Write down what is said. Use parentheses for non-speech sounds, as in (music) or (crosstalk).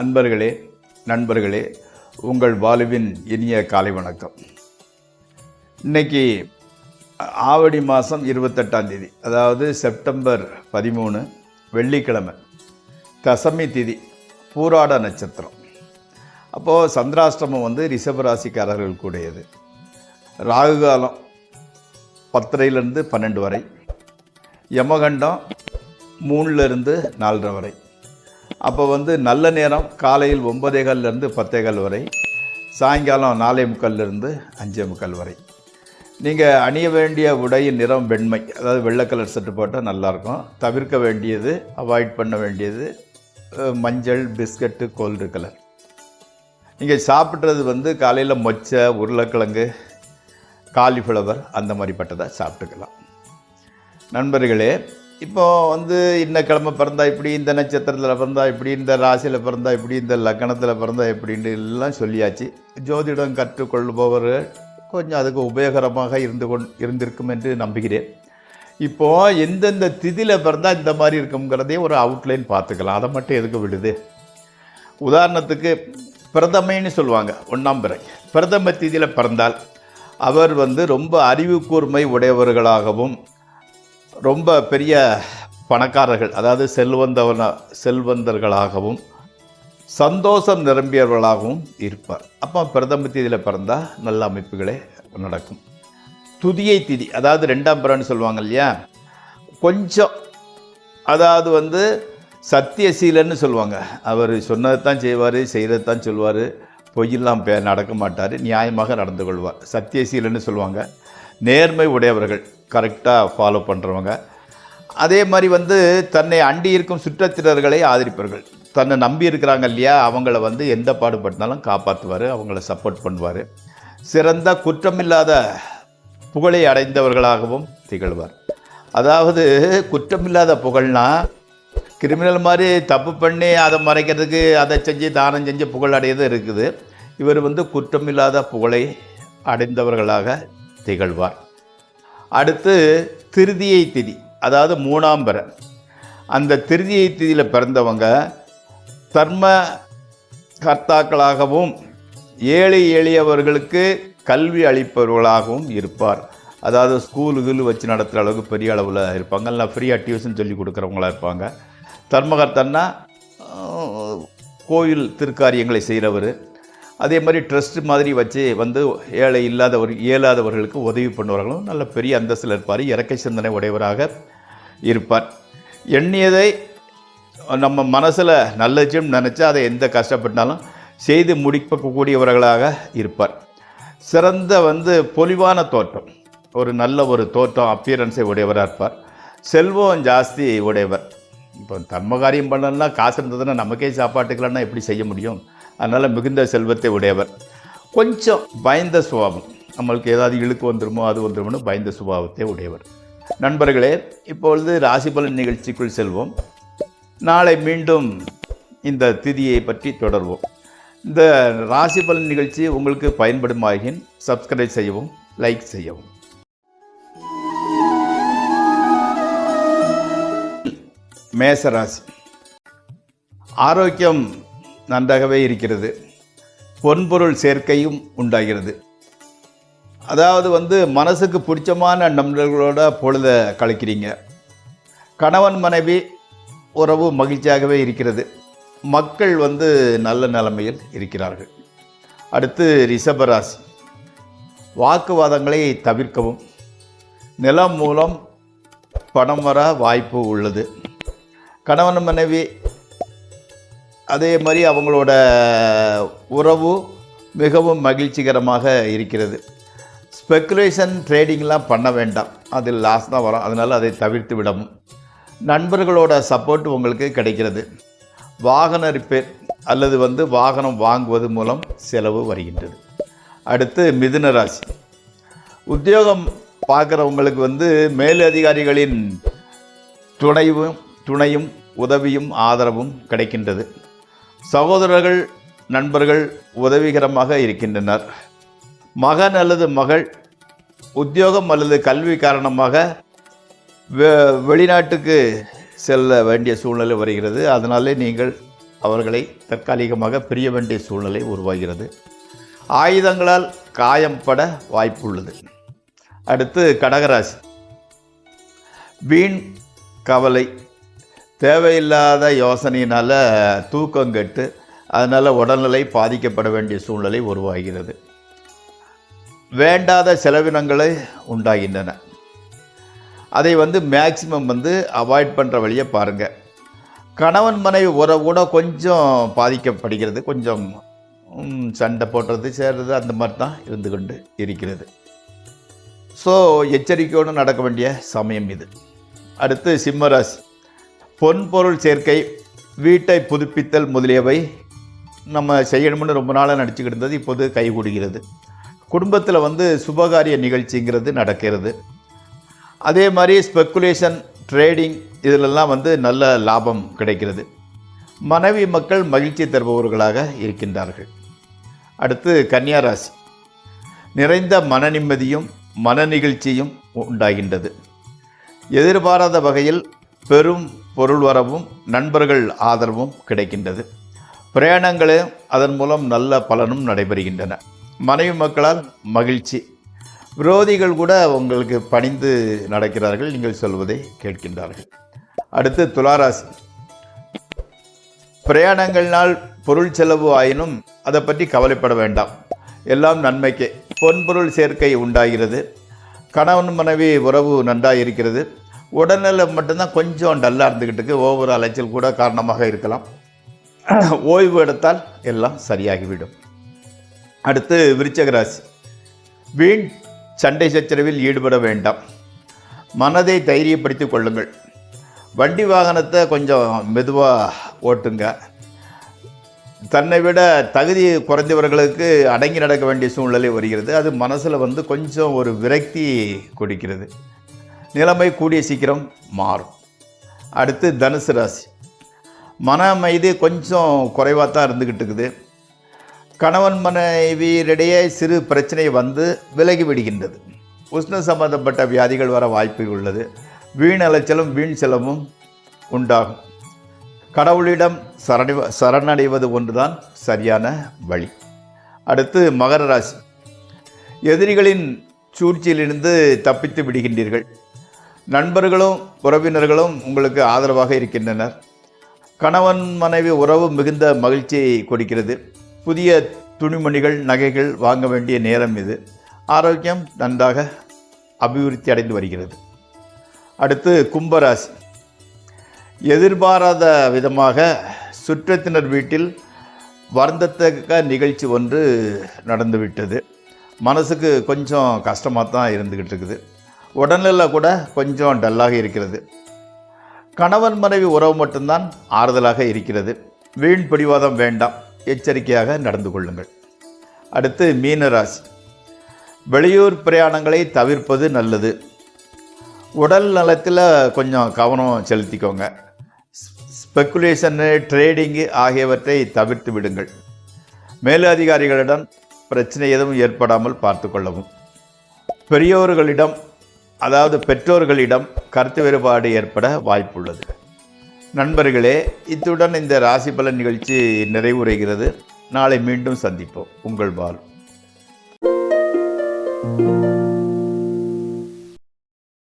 அன்பர்களே நண்பர்களே உங்கள் வாழ்வின் இனிய காலை வணக்கம். இன்னைக்கு ஆவடி மாதம் இருபத்தெட்டாம் தேதி அதாவது செப்டம்பர் பதிமூணு வெள்ளிக்கிழமை தசமி திதி பூராட நட்சத்திரம். அப்போது சந்திராஷ்டமம் வந்து ரிஷபராசிக்காரர்கள் கூடியது. ராகு காலம் பத்தரையிலேருந்து பன்னெண்டு வரை யமகண்டம் மூணுலேருந்து நாலரை வரை. அப்போ வந்து நல்ல நேரம் காலையில் ஒன்பதே பத்தேகால் வரை சாயங்காலம் நாலே முக்கால்லேருந்து அஞ்சே முக்கால் வரை. நீங்கள் அணிய வேண்டிய உடையின் நிறம் வெண்மை அதாவது வெள்ளை கலர் சட்டு போட்டால் நல்லாயிருக்கும் தவிர்க்க வேண்டியது அவாய்ட் பண்ண வேண்டியது மஞ்சள் பிஸ்கட்டு கோல்டு கலர். நீங்கள் சாப்பிட்றது வந்து காலையில் மொச்சை உருளைக்கிழங்கு காலிஃப்ளவர் அந்த மாதிரிப்பட்டதை சாப்பிட்டுக்கலாம். நண்பர்களே இப்போ வந்து இந்த கிழமை பிறந்தா இப்படி இந்த நட்சத்திரத்தில் பிறந்தா இப்படி இந்த ராசியில் பிறந்தா இப்படி இந்த லக்கணத்தில் பிறந்தா இப்படின்னு எல்லாம் சொல்லியாச்சு. ஜோதிடம் கற்றுக்கொள்பவர் கொஞ்சம் அதுக்கு உபயோகரமாக இருந்து கொண் இருந்திருக்கும் என்று நம்புகிறேன். இப்போது எந்தெந்த திதியில் பிறந்தால் இந்த மாதிரி இருக்குங்கிறதே ஒரு அவுட்லைன் பார்த்துக்கலாம். அதை மட்டும் எதுக்கு விடுது? உதாரணத்துக்கு பிரதமைன்னு சொல்லுவாங்க ஒன்றாம் பிறை. பிரதம திதியில் பிறந்தால் அவர் வந்து ரொம்ப அறிவு கூர்மை உடையவர்களாகவும் ரொம்ப பெரிய பணக்காரர்கள் அதாவது செல்வந்தவன செல்வந்தர்களாகவும் சந்தோஷம் நிரம்பியவர்களாகவும் இருப்பார். அப்போ பிரதம திதியில் பிறந்தால் நல்ல அமைப்புகளே நடக்கும். துதியை திதி அதாவது ரெண்டாம் பிறன்னு சொல்லுவாங்க இல்லையா? கொஞ்சம் அதாவது வந்து சத்தியசீலன்னு சொல்லுவாங்க. அவர் சொன்னதை தான் செய்வார் செய்கிறதான் சொல்லுவார். பொய்யெல்லாம் பே நடக்க மாட்டார். நியாயமாக நடந்து கொள்வார். சத்தியசீலன்னு சொல்லுவாங்க. நேர்மை உடையவர்கள். கரெக்டாக ஃபாலோ பண்ணுறவங்க அதே மாதிரி வந்து தன்னை அண்டி இருக்கும் சுற்றத்தினர்களை ஆதரிப்பார்கள் தன்னை நம்பி இருக்கிறாங்க இல்லையா அவங்கள வந்து எந்த பாடுபட்டாலும் காப்பாற்றுவார் அவங்கள சப்போர்ட் பண்ணுவார். சிறந்த குற்றமில்லாத புகழை அடைந்தவர்களாகவும் திகழ்வார். அதாவது குற்றமில்லாத புகழ்னா கிரிமினல் மாதிரி தப்பு பண்ணி அதை மறைக்கிறதுக்கு அதை செஞ்சு தானம் செஞ்சு புகழ் அடையது இருக்குது. இவர் வந்து குற்றமில்லாத புகழை அடைந்தவர்களாக திகழ்வார். அடுத்து திருதியை திதி அதாவது மூணாம் பிறை அந்த திருதியை திதியில் பிறந்தவங்க தர்ம கர்த்தாக்களாகவும் ஏழை எளியவர்களுக்கு கல்வி அளிப்பவர்களாகவும் இருப்பார். அதாவது ஸ்கூலுகள் வச்சு நடத்துகிற அளவுக்கு பெரிய அளவில் இருப்பாங்க. இல்லை ஃப்ரீயாக டியூஷன் சொல்லி கொடுக்குறவங்களா இருப்பாங்க. தர்மகர்த்தன்னா கோயில் திருக்காரியங்களை செய்கிறவர் அதே மாதிரி ட்ரஸ்ட் மாதிரி வச்சு வந்து ஏழை இல்லாதவர் இயலாதவர்களுக்கு உதவி பண்ணுவார்களும் நல்ல பெரிய அந்தஸ்தில் இருப்பார் இறக்கை சிந்தனை உடையவராக இருப்பார். எண்ணியதை நம்ம மனசில் நல்லச்சும் நினச்சா அதை எந்த கஷ்டப்பட்டாலும் செய்து முடிக்கக்கூடியவர்களாக இருப்பார். சிறந்த வந்து பொலிவான தோற்றம். ஒரு நல்ல ஒரு தோற்றம் அப்பியரன்ஸை உடையவராக இருப்பார். செல்வம் ஜாஸ்தி உடையவர். இப்போ தர்ம காரியம் பண்ணலன்னா காசு இருந்ததுன்னா நமக்கே சாப்பாட்டுக்கலன்னா எப்படி செய்ய முடியும்? அதனால் மிகுந்த செல்வத்தை உடையவர். கொஞ்சம் பயந்த சுபாவம். நம்மளுக்கு ஏதாவது இழுக்கு வந்துருமோ அது வந்துருமோன்னு பயந்த சுபாவத்தை உடையவர். நண்பர்களே இப்பொழுது ராசிபலன் நிகழ்ச்சிக்குள் செல்வோம். நாளை மீண்டும் இந்த திதியை பற்றி தொடர்வோம். இந்த ராசிபலன் நிகழ்ச்சி உங்களுக்கு பயன்படுமாகின் சப்ஸ்கிரைப் செய்யவும் லைக் செய்யவும். மேசராசி ஆரோக்கியம் நன்றாகவே இருக்கிறது. பொன்பொருள் சேர்க்கையும் உண்டாகிறது. அதாவது வந்து மனசுக்கு பிடிச்சமான நண்பர்களோட பொழுத கழிக்கிறீங்க. கணவன் மனைவி உறவு மகிழ்ச்சியாகவே இருக்கிறது. மக்கள் வந்து நல்ல நிலைமையில் இருக்கிறார்கள். அடுத்து ரிஷபராசி. வாக்குவாதங்களை தவிர்க்கவும். நிலம் மூலம் பணம் வர வாய்ப்பு உள்ளது. கணவன் மனைவி அதே மாதிரி அவங்களோட உறவு மிகவும் மகிழ்ச்சிகரமாக இருக்கிறது. ஸ்பெக்குலேஷன் ட்ரேடிங்லாம் பண்ண வேண்டாம். அதில் லாஸ் தான் வரும். அதனால் அதை தவிர்த்து விடவும். நண்பர்களோட சப்போர்ட் உங்களுக்கு கிடைக்கிறது. வாகன ரிப்பேர் அல்லது வந்து வாகனம் வாங்குவது மூலம் செலவு வருகின்றது. அடுத்து மிதுன ராசி. உத்தியோகம் பார்க்குறவங்களுக்கு வந்து மேலதிகாரிகளின் துணைவும் துணையும் உதவியும் ஆதரவும் கிடைக்கின்றது. சகோதரர்கள் நண்பர்கள் உதவிகரமாக இருக்கின்றனர். மகன் அல்லது மகள் உத்தியோகம் அல்லது கல்வி காரணமாக வெ வெளிநாட்டுக்கு செல்ல வேண்டிய சூழ்நிலை வருகிறது. அதனாலே நீங்கள் அவர்களை தற்காலிகமாக பிரிய வேண்டிய சூழ்நிலை உருவாகிறது. ஆயுதங்களால் காயம் பட வாய்ப்புள்ளது. அடுத்து கடகராசி. வீண் கவலை தேவையில்லாத யோசனையினால் தூக்கம் கெட்டு அதனால் உடல்நிலை பாதிக்கப்பட வேண்டிய சூழ்நிலை உருவாகிறது. வேண்டாத செலவினங்களை உண்டாகின்றன. அதை வந்து மேக்சிமம் வந்து அவாய்ட் பண்ணுற வழியை பாருங்கள் கணவன் மனைவி உறவு கூட கொஞ்சம் பாதிக்கப்படுகிறது. கொஞ்சம் சண்டை போடுறது சேர்றது அந்த மாதிரி தான் இருந்து கொண்டு இருக்கிறது. ஸோ எச்சரிக்கையோடு நடக்க வேண்டிய சமயம் இது. அடுத்து சிம்மராசி. பொன் பொருள் சேர்க்கை வீட்டை புதுப்பித்தல் முதலியவை நம்ம செய்யணும்னு ரொம்ப நாளாக நடிச்சுக்கிட்டு இருந்தது இப்போது கைகூடுகிறது. குடும்பத்தில் வந்து சுபகாரிய நிகழ்ச்சிங்கிறது நடக்கிறது. அதே மாதிரி ஸ்பெக்குலேஷன் ட்ரேடிங் இதிலெல்லாம் வந்து நல்ல லாபம் கிடைக்கிறது. மனைவி மக்கள் மகிழ்ச்சி தருபவர்களாக இருக்கின்றார்கள். அடுத்து கன்னியாராசி. நிறைந்த மன நிம்மதியும் மன நிகழ்ச்சியும் உண்டாகின்றது. எதிர்பாராத வகையில் பெரும் பொருள் வரவும் நண்பர்கள் ஆதரவும் கிடைக்கின்றது. பிரயாணங்களே அதன் மூலம் நல்ல பலனும் நடைபெறுகின்றன. மனைவி மக்களால் மகிழ்ச்சி. விரோதிகள் கூட உங்களுக்கு பணிந்து நடக்கிறார்கள் நீங்கள் சொல்வதை கேட்கின்றார்கள். அடுத்து துளாராசி. பிரயாணங்கள்னால் பொருள் செலவு ஆயினும் அதை பற்றி கவலைப்பட வேண்டாம். எல்லாம் நன்மைக்கே. பொன்பொருள் சேர்க்கை உண்டாகிறது. கணவன் மனைவி உறவு நன்றாக இருக்கிறது உடல்நலம் மட்டும்தான் கொஞ்சம் டல்லாக இருந்துக்கிட்டு ஒவ்வொரு அலைச்சல் கூட காரணமாக இருக்கலாம். (coughs) ஓய்வு எடுத்தால் எல்லாம் சரியாகிவிடும். அடுத்து விருச்சக ராசி. வீண் சண்டை சச்சரவில் ஈடுபட வேண்டாம். மனதை தைரியப்படுத்திக் கொள்ளுங்கள். வண்டி வாகனத்தை கொஞ்சம் மெதுவாக ஓட்டுங்க. தன்னை விட தகுதி குறைந்தவர்களுக்கு அடங்கி நடக்க வேண்டிய சூழ்நிலை வருகிறது. அது மனசில் வந்து கொஞ்சம் ஒரு விரக்தி கொடுக்கிறது. நிலைமை கூடிய சீக்கிரம் மாறும். அடுத்து தனுசு ராசி. மன அமைதி கொஞ்சம் குறைவாக தான் இருந்துக்கிட்டு இருக்குது. கணவன் மனைவியரிடையே சிறு பிரச்சனை வந்து விலகி விடுகின்றது. உஷ்ண சம்பந்தப்பட்ட வியாதிகள் வர வாய்ப்பு உள்ளது. வீண் அலைச்சலும் வீண் செலவும் உண்டாகும். கடவுளிடம் சரணி சரணடைவது ஒன்றுதான் சரியான வழி. அடுத்து மகர ராசி. எதிரிகளின் சூழ்ச்சியிலிருந்து தப்பித்து விடுகின்றீர்கள். நண்பர்களும் உறவினர்களும் உங்களுக்கு ஆதரவாக இருக்கின்றனர். கணவன் மனைவி உறவு மிகுந்த மகிழ்ச்சியை கொடுக்கிறது. புதிய துணிமணிகள் நகைகள் வாங்க வேண்டிய நேரம் இது. ஆரோக்கியம் நன்றாக அபிவிருத்தி அடைந்து வருகிறது. அடுத்து கும்பராசி. எதிர்பாராத விதமாக சுற்றத்தினர் வீட்டில் வருந்தத்தக்க நிகழ்ச்சி ஒன்று நடந்துவிட்டது. மனசுக்கு கொஞ்சம் கஷ்டமாக தான் இருந்துக்கிட்டு இருக்குது. உடல்நிலை கூட கொஞ்சம் டல்லாக இருக்கிறது. கணவன் மனைவி உறவு மட்டும்தான் ஆறுதலாக இருக்கிறது. வீண் பிடிவாதம் வேண்டாம். எச்சரிக்கையாக நடந்து கொள்ளுங்கள். அடுத்து மீனராசி. வெளியூர் பிரயாணங்களை தவிர்ப்பது நல்லது. உடல் நலத்தில் கொஞ்சம் கவனம் செலுத்திக்கோங்க. ஸ்பெக்குலேஷனு ட்ரேடிங்கு ஆகியவற்றை தவிர்த்து விடுங்கள். மேலதிகாரிகளிடம் பிரச்சனை எதுவும் ஏற்படாமல் பார்த்து கொள்ளவும். பெரியோர்களிடம் அதாவது பெற்றோர்களிடம் கருத்து வேறுபாடு ஏற்பட வாய்ப்புள்ளது. நண்பர்களே இத்துடன் இந்த ராசி பலன் நிகழ்ச்சி நிறைவுரைகிறது. நாளை மீண்டும் சந்திப்போம். உங்கள் பால்.